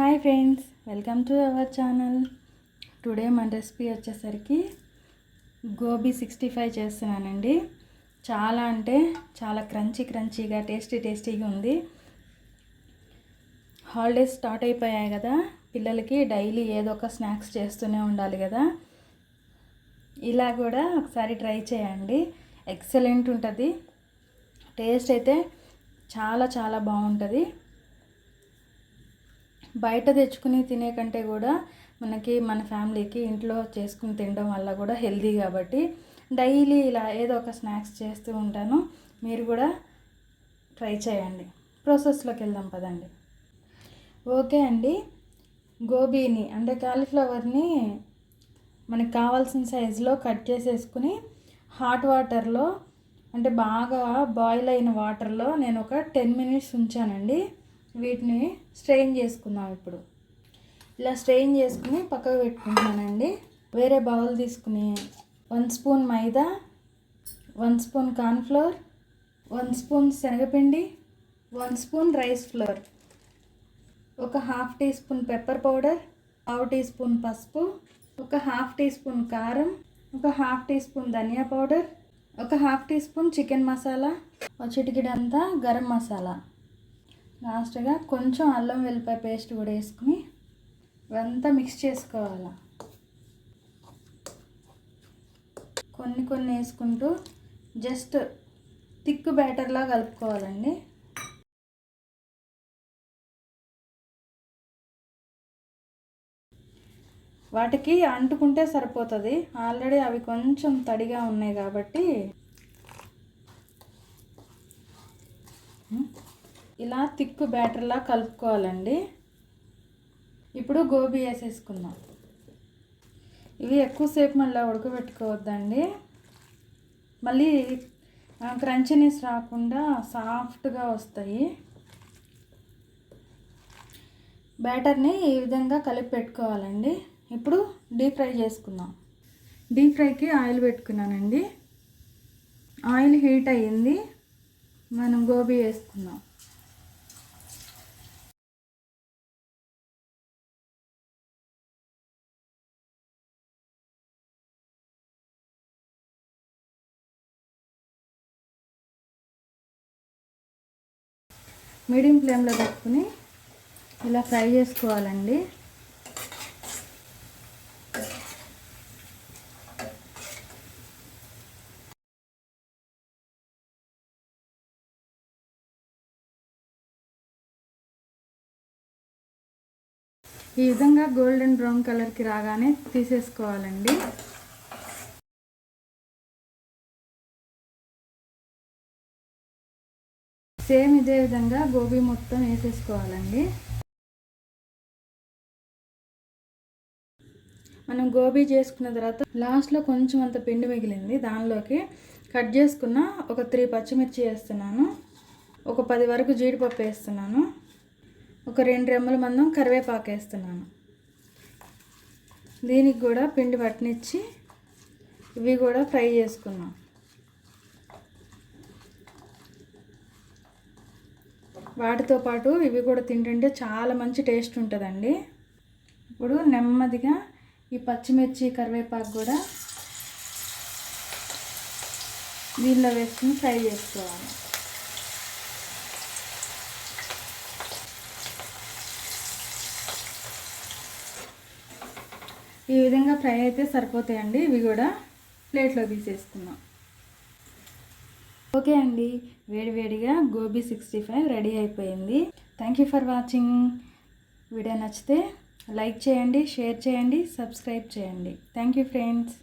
Hi friends welcome to our channel. Today మన recipe వచ్చేసరికి gobi sixty five చేస్తున్నానండి. చాలా అంటే చాలా క్రంచీ క్రంచీగా టేస్టీ టేస్టీగా ఉంది. హాలిడేస్ స్టార్ట్ అయిపోయాయి కదా పిల్లలకి డైలీ ఏదో ఒక స్నాక్స్ చేస్తూనే ఉండాలి కదా. ఇలా కూడా ఒకసారి ట్రై చేయండి. ఎక్సలెంట్ ఉంటుంది. టేస్ట్ అయితే చాలా చాలా బాగుంటుంది. బయట తెచ్చుకుని తినే కంటే కూడా మనకి మన ఫ్యామిలీకి ఇంట్లో చేసుకుని తినడం వల్ల కూడా హెల్దీ కాబట్టి డైలీ ఇలా ఏదో ఒక స్నాక్స్ చేస్తూ ఉంటాను. మీరు కూడా ట్రై చేయండి. ప్రాసెస్లోకి వెళ్దాం పదండి. ఓకే అండి. గోబీని అంటే కాలీఫ్లవర్ని మనకి కావాల్సిన సైజులో కట్ చేసేసుకుని హాట్ వాటర్లో అంటే బాగా బాయిల్ అయిన వాటర్లో నేను ఒక టెన్ మినిట్స్ ఉంచానండి. వీటిని స్ట్రెయిన్ చేసుకుందాం ఇప్పుడు. ఇలా స్ట్రెయిన్ చేసుకుని పక్కకు పెట్టుకుంటున్నానండి. వేరే బౌల్ తీసుకుని one spoon maida one spoon cornflour one spoon శనగపిండి వన్ స్పూన్ రైస్ ఫ్లోర్ ఒక half teaspoon pepper powder పావు టీ స్పూన్ పసుపు ఒక హాఫ్ టీ స్పూన్ కారం ఒక హాఫ్ టీ స్పూన్ ధనియా పౌడర్ ఒక half teaspoon chicken masala చిటికిడంతా గరం మసాలా. లాస్ట్గా కొంచెం అల్లం వెల్లిపాయ పేస్ట్ కూడా వేసుకుని ఇవంతా మిక్స్ చేసుకోవాలి. కొన్ని కొన్ని వేసుకుంటూ జస్ట్ థిక్ బ్యాటర్లా కలుపుకోవాలండి. వాటికి అంటుకుంటే సరిపోతుంది. ఆల్రెడీ అవి కొంచెం తడిగా ఉన్నాయి కాబట్టి. ఇలా తిక్కు బ్యాటర్లా కలుపుకోవాలండి. ఇప్పుడు గోబీ వేసేసుకుందాం. ఇవి ఎక్కువసేపు మళ్ళీ ఉడకబెట్టుకోవద్దండి. మళ్ళీ క్రంచినెస్ రాకుండా సాఫ్ట్గా వస్తాయి. బ్యాటర్ని ఈ విధంగా కలిపి పెట్టుకోవాలండి. ఇప్పుడు డీప్ ఫ్రై చేసుకుందాం. డీప్ ఫ్రైకి ఆయిల్ పెట్టుకున్నానండి. ఆయిల్ హీట్ అయ్యింది. మనం గోబీ వేసుకుందాం. మీడియం ఫ్లేమ్లో పెట్టుకుని ఇలా ఫ్రై చేసుకోవాలండి. ఈ విధంగా గోల్డెన్ బ్రౌన్ కలర్కి రాగానే తీసేసుకోవాలండి. సేమ్ ఇదే విధంగా గోబీ మొత్తం వేసేసుకోవాలండి. మనం గోబీ చేసుకున్న తర్వాత లాస్ట్లో కొంచెం అంత పిండి మిగిలింది. దానిలోకి కట్ చేసుకున్న ఒక త్రీ పచ్చిమిర్చి వేస్తున్నాను. ఒక పది వరకు జీడిపప్పు వేస్తున్నాను. ఒక రెండు రెమ్మల మందం కరివేపాకు వేస్తున్నాను. దీనికి కూడా పిండి పట్టనిచ్చి ఇవి కూడా ఫ్రై చేసుకున్నాం వాటితో పాటు ఇవి కూడా తింటుంటే చాలా మంచి టేస్ట్ ఉంటుందండి. ఇప్పుడు నెమ్మదిగా ఈ పచ్చిమిర్చి కరివేపాకు కూడా దీనిలో వేసుకుని ఫ్రై చేసుకోవాలి. ఈ విధంగా ఫ్రై అయితే సరిపోతాయండి. ఇవి కూడా ప్లేట్లో తీసేస్తున్నాం ఓకే అండి. వేడివేడిగా గోబీ సిక్స్టీ ఫైవ్ రెడీ అయిపోయింది. Thank you for watching video నచ్చితే లైక్ చేయండి షేర్ చేయండి సబ్స్క్రైబ్ చేయండి. Thank you friends